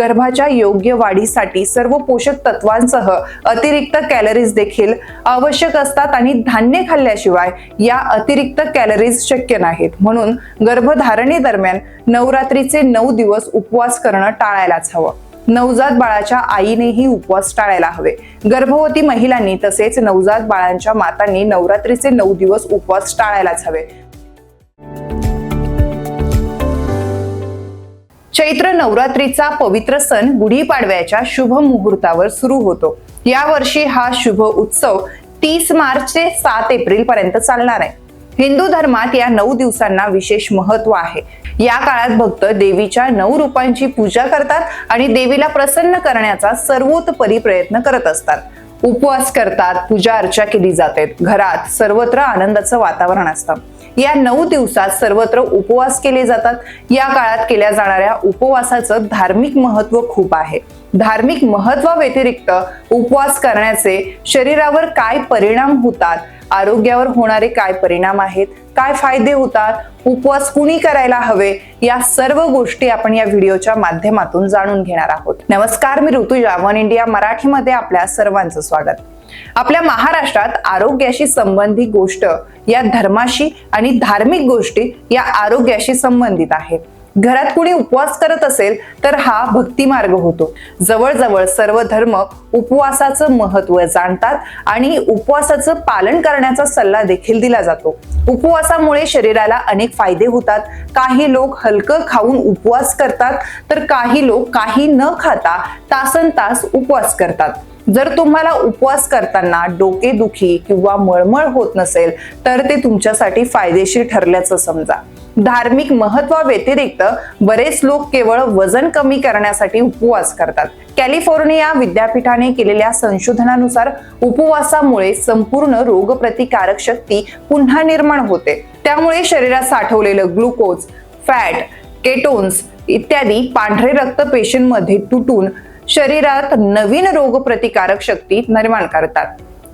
गर्भाच्या योग्य वाढीसाठी सर्व पोषक तत्वांसह अतिरिक्त कॅलरीज देखील आवश्यक असतात आणि धान्य खाल्ल्याशिवाय या अतिरिक्त कॅलरीज शक्य नाहीत. म्हणून गर्भधारणेदरम्यान नवरात्रीचे नऊ दिवस उपवास करणं टाळायलाच हवं. नवजात बाळाच्या आईनेही उपवास टाळायला हवे. गर्भवती महिलांनी तसेच नवजात बाळांच्या मातांनी नवरात्रीचे नऊ दिवस उपवास टाळायलाच हवे. चैत्र नवरात्रीचा पवित्र सण गुढीपाडव्याच्या शुभ मुहूर्तावर सुरू होतो. यावर्षी हा शुभ उत्सव तीस मार्च ते सात एप्रिल पर्यंत चालणार आहे. हिंदू धर्मात या नऊ दिवसांना विशेष महत्त्व आहे. या काळात भक्त देवीच्या नऊ रूपांची पूजा करतात आणि देवीला प्रसन्न करण्याचा सर्वोतपरी प्रयत्न करत असतात. उपवास करतात पूजा अर्चा केली जाते. घरात सर्वत्र आनंदाचं वातावरण असतं. या नऊ दिवसात सर्वत्र उपवास केले जातात. या काळात केल्या जाणाऱ्या उपवासाचं धार्मिक महत्त्व खूप आहे. धार्मिक महत्वाव्यतिरिक्त उपवास करण्याचे शरीरावर काय परिणाम होतात? आरोग्यावर होणारे काय परिणाम आहेत? काय फायदे होतात? उपवास कुणी करायला हवे? या सर्व गोष्टी आपण या व्हिडिओच्या माध्यमातून जाणून घेणार आहोत. नमस्कार मी ऋतुजा वन इंडिया मराठीमध्ये आपल्या सर्वांचं स्वागत. आपल्या महाराष्ट्रात आरोग्याशी संबंधित गोष्ट या धर्माशी आणि धार्मिक गोष्टी या आरोग्याशी संबंधित आहेत. घरात कुणी उपवास करत असेल तर हा भक्ती मार्ग होतो. जवळजवळ सर्व धर्म उपवासाचं महत्त्व जाणतात आणि उपवासाचं पालन करण्याचा सल्ला देखील दिला जातो. उपवासामुळे शरीराला अनेक फायदे होतात. काही लोक हलकं खाऊन उपवास करतात तर काही लोक काही न खाता तासन तास उपवास करतात. जर तुम्हाला उपवास करताना डोकेदुखी किंवा मळमळ होत नसेल तर ते तुमच्यासाठी फायदेशीर ठरल्याचं समजा. धार्मिक महत्वाव्यतिरिक्त बरेच लोक केवळ वजन कमी करण्यासाठी उपवास करतात. कॅलिफोर्निया विद्यापीठाने केलेल्या संशोधनानुसार उपवासामुळे संपूर्ण रोगप्रतिकारक शक्ती पुन्हा निर्माण होते. त्यामुळे शरीरात साठवलेलं ग्लुकोज फॅट केटोन्स इत्यादी पांढरे रक्त पेशींमध्ये तुटून शरीरात नवीन रोगप्रतिकारक शक्ती निर्माण करतात.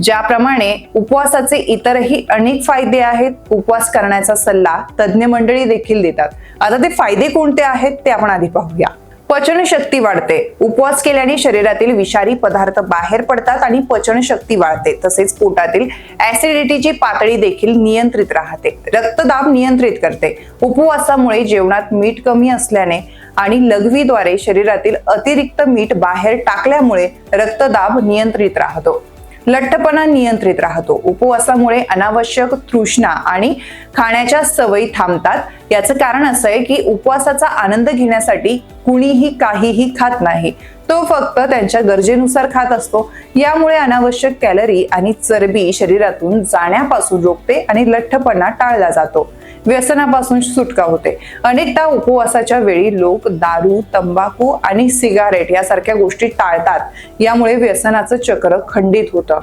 ज्याप्रमाणे उपवासाचे इतरही अनेक फायदे आहेत. उपवास करण्याचा सल्ला तज्ज्ञ मंडळी देखील देतात. आता ते फायदे कोणते आहेत ते आपण आधी पाहूया. पचनशक्ती वाढते. उपवास केल्याने शरीरातील विषारी पदार्थ बाहेर पडतात आणि पचनशक्ती वाढते. तसेच पोटातील ऍसिडिटीची पातळी देखील नियंत्रित राहते. रक्तदाब नियंत्रित करते. उपवासामुळे जेवणात मीठ कमी असल्याने आणि लघवीद्वारे शरीरातील अतिरिक्त मीठ बाहेर टाकल्यामुळे रक्तदाब नियंत्रित राहतो. लठ्ठपणा नियंत्रित राहतो. उपवासामुळे अनावश्यक तृष्णा आणि खाण्याच्या सवयी थांबतात. याचं कारण असं आहे की उपवासाचा आनंद घेण्यासाठी कुणीही काहीही खात नाही. तो फक्त त्यांच्या गरजेनुसार खात असतो. यामुळे अनावश्यक कॅलरी आणि चरबी शरीरातून जाण्यापासून रोखते आणि लठ्ठपणा टाळला जातो. व्यसनापासून सुटका होते. अनेकदा उपवासाच्या वेळी लोक दारू तंबाखू आणि सिगारेट यासारख्या गोष्टी टाळतात. यामुळे व्यसनाचं चक्र खंडित होतं.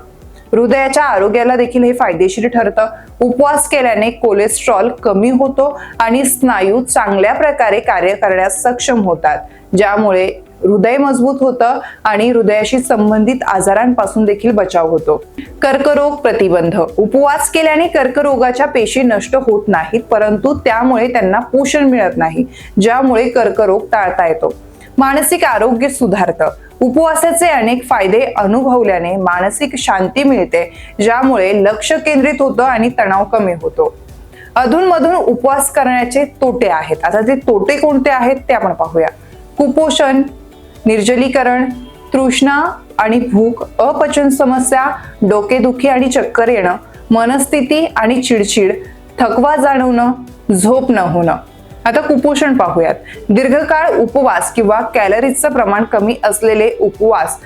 हृदयाच्या आरोग्याला देखील हे फायदेशीर ठरतं. उपवास केल्याने कोलेस्ट्रॉल कमी होतो आणि स्नायू चांगल्या प्रकारे कार्य करण्यास सक्षम होतात. ज्यामुळे हृदय मजबूत होतं आणि हृदयाशी संबंधित आजारांपासून देखील बचाव होतो. कर्करोग प्रतिबंध. उपवास केल्याने कर्करोगाच्या पेशी नष्ट होत नाहीत परंतु त्यामुळे त्यांना पोषण मिळत नाही ज्यामुळे कर्करोग टाळता येतो. मानसिक आरोग्य सुधारतं. उपवासाचे अनेक फायदे अनुभवल्याने मानसिक शांती मिळते ज्यामुळे लक्ष केंद्रित होतं आणि तणाव कमी होतो. अधूनमधून उपवास करण्याचे तोटे आहेत. आता ते तोटे कोणते आहेत ते आपण पाहूया. कुपोषण निर्जलीकरण तृष्णा आणि भूक अपचन समस्या डोकेदुखी आणि चक्कर येणं मनस्थिती आणि चिडचिड थकवा जाणवणं झोप न होणं. आता कुपोषण पाहूयात. दीर्घकाळ उपवास किंवा कॅलरीजचं प्रमाण कमी असलेले उपवास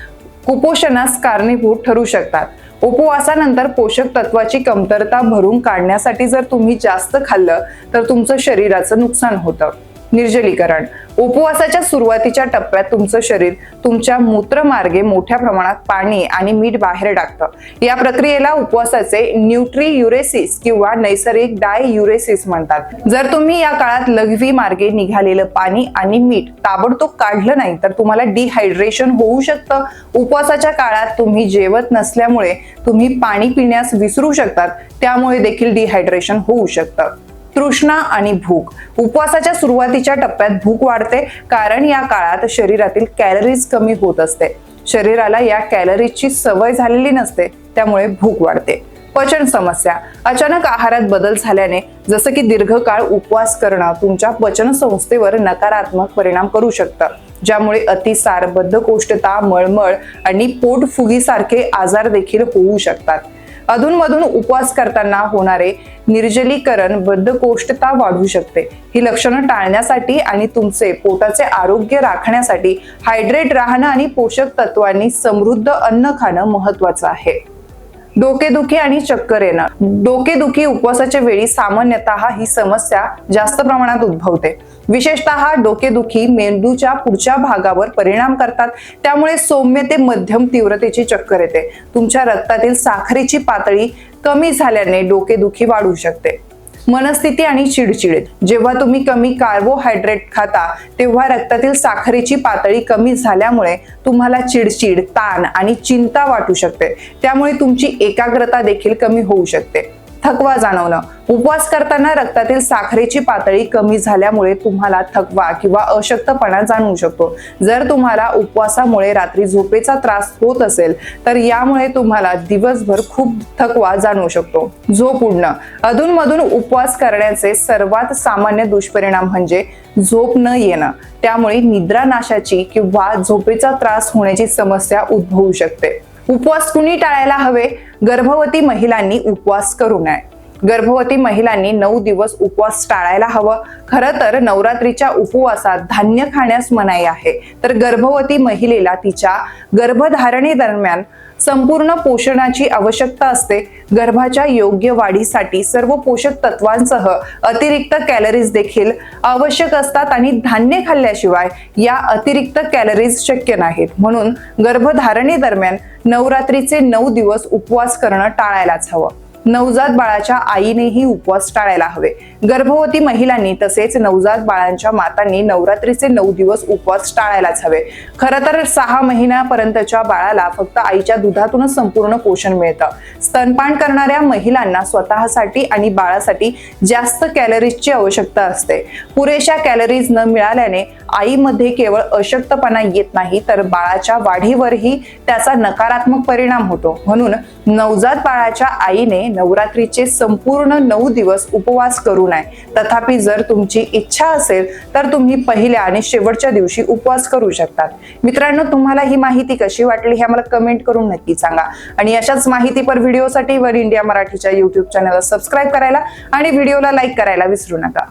कुपोषणास कारणीभूत ठरू शकतात. उपवासानंतर पोषक तत्वाची कमतरता भरून काढण्यासाठी जर तुम्ही जास्त खाल्लं तर तुमचं शरीराचं नुकसान होतं. निर्जलीकरण. उपवासाच्या सुरुवातीच्या टप्प्यात तुमचं शरीर तुमच्या मूत्रमार्गे मोठ्या प्रमाणात पाणी आणि मीठ बाहेर टाकतं. या प्रक्रियेला उपवासाचे न्यूट्री युरेसिस किंवा नैसर्गिक डाय युरेसिस म्हणतात. जर तुम्ही या काळात लघवी मार्गे निघालेलं पाणी आणि मीठ ताबडतोब काढलं नाही तर तुम्हाला डिहायड्रेशन होऊ शकतं. उपवासाच्या काळात तुम्ही जेवत नसल्यामुळे तुम्ही पाणी पिण्यास विसरू शकतात. त्यामुळे देखील डिहायड्रेशन होऊ शकतं. तृष्णा आणि भूक. उपवासाच्या सुरुवातीच्या टप्प्यात भूक वाढते कारण या काळात शरीरातील कॅलरीज कमी होत असते. शरीराला या कॅलरीजची सवय झालेली नसते त्यामुळे भूक वाढते. पचन समस्या. अचानक आहारात बदल झाल्याने जसं की दीर्घकाळ उपवास करणं तुमच्या पचन संस्थेवर नकारात्मक परिणाम करू शकतं. ज्यामुळे अतिसार बद्धकोष्ठता मळमळ आणि पोटफुगीसारखे आजार देखील होऊ शकतात. अधूनमधून उपवास करताना होणारे निर्जलीकरण बद्धकोष्ठता वाढू शकते. ही लक्षणं टाळण्यासाठी आणि तुमचे पोटाचे आरोग्य राखण्यासाठी हायड्रेट राहणं आणि पोषक तत्वांनी समृद्ध अन्न खाणं महत्वाचं आहे. डोकेदुखी आणि चक्कर येणं. डोकेदुखी उपवासाच्या वेळी सामान्यतः ही समस्या जास्त प्रमाणात उद्भवते. विशेषतः डोकेदुखी मेंदूच्या पुढच्या भागावर परिणाम करतात. त्यामुळे सौम्य ते मध्यम तीव्रतेची चक्कर येते. तुमच्या रक्तातील साखरेची पातळी कमी झाल्याने डोकेदुखी वाढू शकते. मनस्थिती आणि चिडचिड. जेव्हा तुम्ही कमी कार्बोहायड्रेट खाता तेव्हा रक्तातील साखरेची पातळी कमी झाल्यामुळे तुम्हाला चिडचिड ताण आणि चिंता वाटू शकते. त्यामुळे तुमची एकाग्रता देखील कमी होऊ शकते. थकवा जाणवणं. उपवास करताना रक्तातील साखरेची पातळी कमी झाल्यामुळे तुम्हाला थकवा किंवा अशक्तपणा जाणवू शकतो. जर तुम्हाला उपवासामुळे रात्री झोपेचा त्रास होत असेल तर यामुळे तुम्हाला दिवसभर खूप थकवा जाणवू शकतो. झोप उडणं. अधूनमधून उपवास करण्याचे सर्वात सामान्य दुष्परिणाम म्हणजे झोप न येणं. त्यामुळे निद्रानाशाची किंवा झोपेचा त्रास होण्याची समस्या उद्भवू शकते. उपवास कुणी टाळायला हवे? गर्भवती महिलांनी उपवास करू नये. गर्भवती महिलांनी नऊ दिवस उपवास टाळायला हवं. खरं तर नवरात्रीच्या उपवासात धान्य खाण्यास मनाई आहे. तर गर्भवती महिलेला तिच्या गर्भधारणे दरम्यान संपूर्ण पोषणाची आवश्यकता असते. गर्भाच्या योग्य वाढीसाठी सर्व पोषक तत्वांसह अतिरिक्त कॅलरीज देखील आवश्यक असतात आणि धान्य खाल्ल्याशिवाय या अतिरिक्त कॅलरीज शक्य नाहीत. म्हणून गर्भधारणेदरम्यान नवरात्रीचे नऊ दिवस उपवास करणं टाळायलाच हवं. नवजात बाळाच्या आईनेही उपवास टाळायला हवे. गर्भवती महिलांनी तसेच नवजात बाळांच्या मातांनी नवरात्रीचे नऊ दिवस उपवास टाळायलाच हवे. खरं तर सहा महिन्यापर्यंतच्या बाळाला फक्त आईच्या दुधातूनच संपूर्ण पोषण मिळतं. स्तनपान करणाऱ्या महिलांना स्वतःसाठी आणि बाळासाठी जास्त कॅलरीजची आवश्यकता असते. पुरेशा कॅलरीज न मिळाल्याने आईमध्ये केवळ अशक्तपणा येत नाही तर बाळाच्या वाढीवरही त्याचा नकारात्मक परिणाम होतो. म्हणून नवजात बाळाच्या आईने नवरात्रीचे संपूर्ण नऊ दिवस उपवास करू नये. तथापि जर तुमची इच्छा असेल तर तुम्ही पहिल्या आणि शेवटच्या दिवशी उपवास करू शकतात. मित्रांनो तुम्हाला ही माहिती कशी वाटली हे आम्हाला कमेंट करून नक्की सांगा. आणि अशाच माहितीपर व्हिडिओसाठी वर इंडिया मराठीच्या युट्यूब चॅनलला सबस्क्राईब करायला आणि व्हिडिओला लाईक करायला विसरू नका.